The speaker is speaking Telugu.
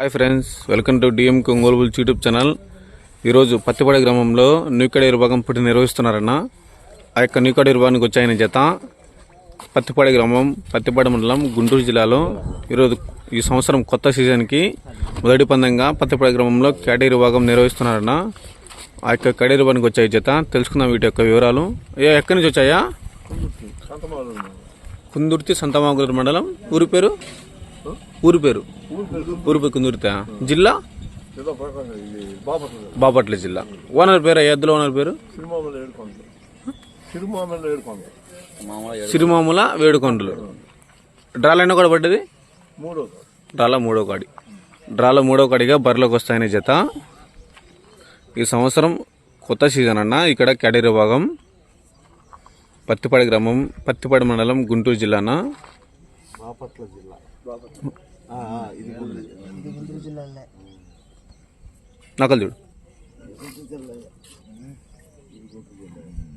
Hi friends welcome to DM Ongole YouTube channel ఈరోజు పత్తిపాడి గ్రామంలో న్యూకడ విభాగం పుట్టి నిర్వహిస్తున్నారన్న. ఆ యొక్క న్యూకడ విభాగానికి వచ్చాయన జత. పత్తిపాడి గ్రామం పత్తిపాడి మండలం గుంటూరు జిల్లాలో ఈరోజు ఈ సంవత్సరం కొత్త సీజన్కి మొదటి పందంగా పత్తిపాడి గ్రామంలో కేటగిరీ విభాగం నిర్వహిస్తున్నారన్న. ఆ యొక్క కేటగిరీ విభాగానికి వచ్చాయి జత. తెలుసుకుందాం వీటి యొక్క వివరాలు. ఏ ఎక్కడి నుంచి వచ్చాయా? కుందుర్తి సంతమాగులూరు మండలం. ఊరి పేరు? ఊరి పేరు? ఊరి పేరు కుందుర్తి జిల్లా? బాపట్ల జిల్లా. ఓనర్ పేరు ఎద్దుల ఓనర్ పేరు? సిరిమామల ఏడుకొండ సిరిమాముల వేడుకొండలు డ్రాలైనా కూడా పడ్డది? మూడో డ్రాల మూడో కాడి. డ్రాల మూడో కాడిగా బరిలోకి వస్తాయని జత. ఈ సంవత్సరం కొత్త సీజన్ అన్న. ఇక్కడ కేటగిరీ భాగం పత్తిపాడి గ్రామం పత్తిపాడి మండలం గుంటూరు జిల్లానా బాపట్ల జిల్లా. నకలు చూడు.